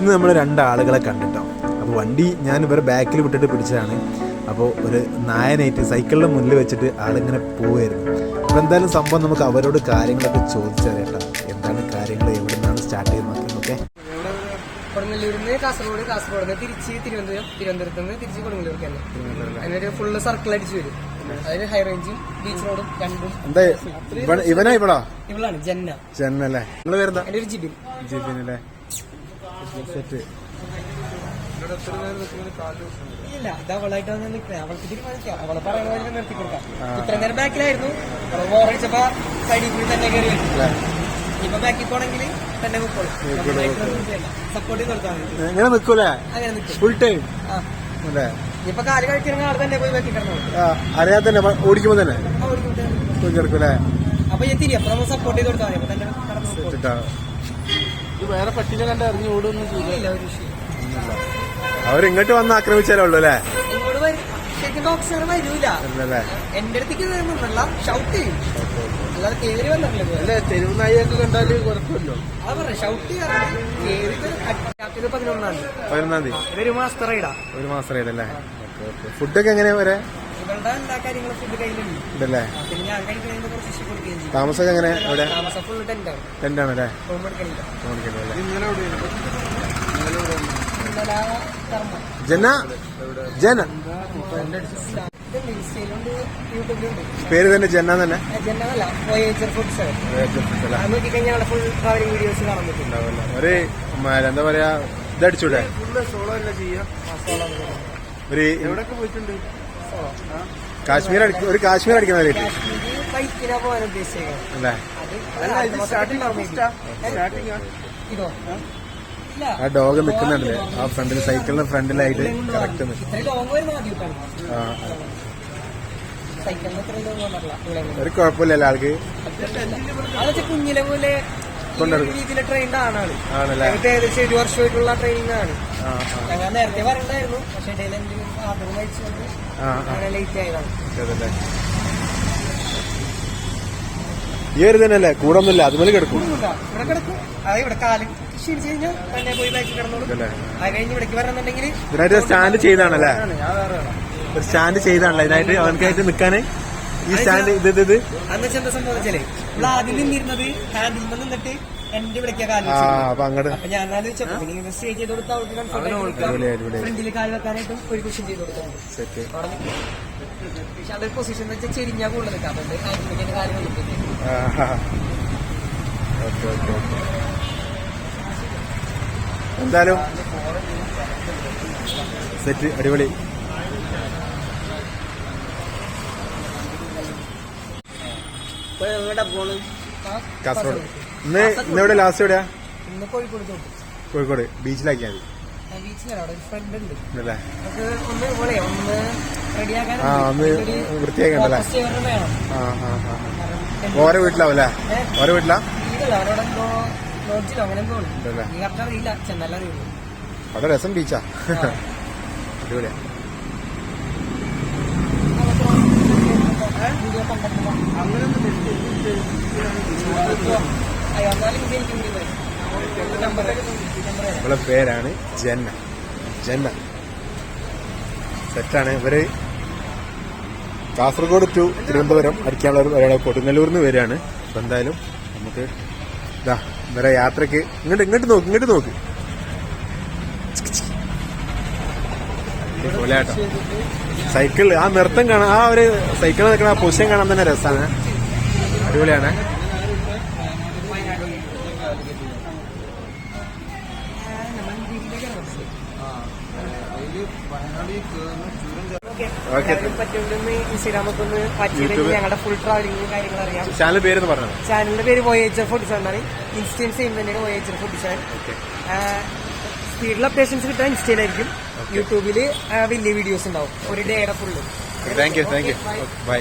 ഇന്ന് നമ്മൾ രണ്ടാളുകളെ കണ്ടിട്ടോ. അപ്പോൾ വണ്ടി ഞാൻ ഇവരെ ബാക്കിൽ വിട്ടിട്ട് പിടിച്ചതാണ്. അപ്പോൾ ഒരു നായനായിട്ട് സൈക്കിളിന്റെ മുന്നിൽ വെച്ചിട്ട് ആളിങ്ങനെ പോവുമായിരുന്നു അപ്പോൾ എന്തായാലും സംഭവം നമുക്ക് അവരോട് കാര്യങ്ങളൊക്കെ ചോദിച്ചറിയട്ടോ. എന്താണ് കാര്യങ്ങൾ എവിടെ നിന്നാണ് സ്റ്റാർട്ട് ചെയ്യുന്നത് ഓക്കെ കൊടുങ്ങല്ലൂരിൽ നിന്ന് കാസർഗോഡ് കാസർഗോഡ് നിന്ന് തിരിച്ച് തിരുവനന്തപുരം തിരുവനന്തപുരത്ത് നിന്ന് തിരിച്ച് കൊടുങ്ങല്ലൂർക്ക് തന്നെ. അതിനൊരു ഫുള്ള് സർക്കിൾ അടിച്ച് വരും. അതായത് ഹൈ റേഞ്ചും ബീച്ച് റോഡും രണ്ടും. ഇവന- ഇവനാ ഇവളാ? ഇവളാണ് ജന്ന. ജന്ന അല്ലേ ജിബിൻ ജിബിൻ. ജിബിനല്ലേ? സെറ്റ് ഇല്ല ഇത് അവളായിട്ട് വന്ന് നിൽക്കുന്നത് അവൾക്ക് തീരുമാനിക്കാം അവളെ പറയണ പോലെ നിർത്തി കൊടുക്കാം. ഇത്ര നേരം ബാക്കിലായിരുന്നു അവൾ ബോറടിച്ചപ്പോ സൈഡിൽ കൂടി തന്നെ കയറി ഇപ്പൊ ബാക്കിൽ പോണെങ്കിൽ തന്നെ സപ്പോർട്ട് നിൽക്കൂലേ അങ്ങനെ നിൽക്കും ഫുൾ ടൈം ഇപ്പൊ കാൽ കഴിക്കണമെങ്കിൽ ആൾ തന്നെ പോയി ബാക്കി കിടന്നു അറിയാതെ തന്നെ ഓടിക്കുമ്പോ തന്നെ? അപ്പൊ എത്തിരി അപ്പൊ നമ്മൾ സപ്പോർട്ട് ചെയ്ത് കൊടുത്താൽ മതി. അപ്പൊ തന്നെ വേറെ പട്ടിനെ കണ്ട് ഇറങ്ങി ഓടുന്നു ഇല്ല ഒരു വിഷയം അവരിങ്ങോട്ട് വന്ന് ആക്രമിച്ചാലേ ഉള്ളൂ അല്ലേ? ഇങ്ങോട്ട് വരും. ശരിക്കും ബോക്സർ വരൂല. അല്ലല്ലേ എന്റെ അടുത്തേക്ക് ഷൗട്ട് ചെയ്യും. അല്ലാതെ കേറി വന്നിട്ടില്ല അല്ലെ തെരുവ് നായിയൊക്കെ കണ്ടാൽ കുഴപ്പമില്ലോ അത് പറയാം ഷൗട്ട് ചെയ്യാറുണ്ട് കേറിയത് ക്യാപ്റ്റന് പതിനൊന്നാം തീയതി. പതിനൊന്നാം തീയതി. ഇതൊരു മാസ്റ്റർ റൈഡാ ഒരു മാസം റേറ്റല്ലേ ഫുഡൊക്കെ എങ്ങനെയാ വരെ ഇവളുടെ എല്ലാ കാര്യങ്ങളും ഫുഡ് കയ്യിലുണ്ട്. പിന്നെ ഞാൻ കഴിക്കുന്നതിന് കുറച്ച് ഇഷ്ടം കൊടുക്കുകയും ചെയ്യും. താമസമൊക്കെ എങ്ങനെ താമസം ഫുള്ള് റൂം എടുക്കണില്ല ഇന്നലെ കർമ്മ ജന ജന ഇതുണ്ട് ഇൻസ്റ്റയിലുണ്ട് യൂട്യൂബിലുണ്ട്. പേര് തന്നെ ജന തന്നെ? വോയേജർ ഫുഡ്സ് അത് നോക്കിക്കഴിഞ്ഞാൽ ഫുൾ ട്രാവലിംഗ് വീഡിയോസ് കാണാൻ പറ്റും ഒരു മ- എന്താ പറയാ ഇതടിച്ചൂടെ ഫുള്ള് സോളോ അല്ല ചെയ്യാ? ഒരു എവിടെയൊക്കെ പോയിട്ടുണ്ട്? കാശ്മീർ ഒരു കാശ്മീർ അടിക്കുന്ന പോലെ ബൈക്കിനാ പോകാൻ ആ? ഡോഗ് നിൽക്കുന്നുണ്ട് ആ ഫ്രണ്ടിൽ സൈക്കിളിന് ഫ്രണ്ടിലായിട്ട് കറക്റ്റ് ആ. ഒരു കുഴപ്പമില്ലല്ലോ ആൾക്ക്? അതൊക്കെ കുഞ്ഞിലെ പോലെ രീതിയിൽ ട്രെയിൻഡ് ഞങ്ങൾക്ക് ഏകദേശം വർഷമായിട്ടുള്ള ട്രെയിനിങ് ആണ്. ഞങ്ങൾ നേരത്തെ പറയണ്ടായിരുന്നു പക്ഷെ ഇടയിൽ എന്തെങ്കിലും ആദ്യം കഴിച്ചുകൊണ്ട് ആ ആ. അങ്ങനെ ലേറ്റ് ആയതാണ്. അതല്ലേ? ഈ ഒരു തന്നെയല്ലേ കൂടെ ഒന്നുമില്ല അതുപോലെ കിടക്കും. ഇവിടെ കിടക്കും. അത് ഇവിടെ കാൽ ക്ഷീണിച്ച് കഴിഞ്ഞാൽ തന്നെ പോയി ബാക്കി കിടന്നോളൂ. ഇതല്ലേ അത് കഴിഞ്ഞ് ഇവിടേക്ക് വരണമെന്നുണ്ടെങ്കിൽ ഇതിനായിട്ട് സ്റ്റാൻഡ് ചെയ്താണല്ലേ? ഞാൻ സ്റ്റാൻഡ് ചെയ്താണല്ലേ? ഇതിനായിട്ട് അവനക്കായിട്ട് നിൽക്കാന്? ഈ സ്റ്റാൻഡ് ഇത് ഇത് അന്ന് എന്താ സംഭവം വെച്ചാലേ ഇവിടെ ആദ്യം നിന്നിരുന്നത് ഹാൻഡിൽ നിന്നിട്ട് എന്റെ ഇവിടേക്കാ കാൽ. അപ്പൊ ഞാൻ ആലോചിച്ചപ്പോ പിന്നെ സ്റ്റേ ചെയ്ത് കൊടുത്താൽ അവർക്ക് അടിപൊളി, അടിപൊളി. കംഫർട്ട് ഫ്രണ്ടിൽ കാൽ വെക്കാനായിട്ടും ഒരു കുഷൻ ചെയ്ത്. പക്ഷെ അതൊരു പൊസിഷൻ എന്ന് വെച്ചാൽ ചെരിഞ്ഞാ കൂടുതൽ നിൽക്കാം. അപ്പൊ ഹാൻഡിൽ കാൽ വന്നിട്ടുണ്ട് ഓക്കെ ഓക്കെ ഓക്കെ. എന്തായാലും സെറ്റ് അടിപൊളി ഇപ്പൊ എവിടെ പോണ് കാസർഗോഡ്. ഇന്ന് ഇന്ന് എവിടെ? ലാസ്റ്റ് എവിടെയാ? ഇന്ന് കോഴിക്കോട് ബീച്ചിലാക്കിയാ കോഴിക്കോട്. ബീച്ചിലാക്കിയാൽ മതി. ബീച്ചിലാണ്. അവിടെ ഒരു ഫ്രണ്ട് ഉണ്ട്. അല്ലേ നമുക്ക് ഒന്ന് പോലെ ഒന്ന് റെഡിയാക്കാൻ ആ, ഒന്ന് വൃത്തിയാക്കണ്ടല്ലേ? ആ ആ ആ ഓരോ വീട്ടിലാവൂല്ലേ ഓരോ വീട്ടിലാ? അവിടെ രസം ബീച്ചാ അങ്ങനെ എന്തോ ഉണ്ട് ഉണ്ടല്ലേ നീ കറക്റ്റ് അറിയില്ല ചെന്നല്ല അറിയുള്ളൂ അവിടെ രസം ബീച്ചാ അടിപൊളിയാ വീഡിയോ കണ്ടിട്ടില്ല അങ്ങനെയൊന്നും അയ്യോ എന്നാലും ഇത് എനിക്ക് കൂടി വരും നമ്പർ നമ്മളെ പേരാണ് ജന്ന. ജന്ന. സെറ്റാണ് ഇവർ കാസർഗോഡ് ടു തിരുവനന്തപുരം അടിക്കാനുള്ള ഒരു ഒരാളെ കൊടുങ്ങല്ലൂരിൽ നിന്ന് വരികയാണ്. അപ്പൊ എന്തായാലും നമുക്ക് ഇതാ ഇവരെ യാത്രയ്ക്ക് ഇങ്ങോട്ട് ഇങ്ങോട്ട് നോക്ക് ഇങ്ങോട്ട് നോക്ക്. സൈക്കിൾ ആ നൃത്തം കാണാൻ ആ ഒരു സൈക്കിൾ നിൽക്കുന്ന ആ പൊസിഷൻ കാണാൻ തന്നെ രസമാണ് അടിപൊളിയാണ്. പറ്റുമെന്ന്. ഞങ്ങളുടെ ഫുൾ ട്രാവലിംഗ് കാര്യങ്ങൾ അറിയാം. ചാനൽ പേര് പറഞ്ഞത് ചാനലിന്റെ പേര് വോയേജർ ഫുഡ്സ് എന്നാണ് ഇൻസ്റ്റൻസ് തന്നെയാണ് വോയേജർ ഫുഡ്സ് ആണ് ഓക്കെ. സ്പീഡിൽ അപ്ഡേഷൻസ് കിട്ടാൻ ഇൻസ്റ്റയിലായിരിക്കും യൂട്യൂബിൽ വലിയ വീഡിയോസ് ഉണ്ടാവും. ഒരു ഡേയുടെ full thank you thank you bye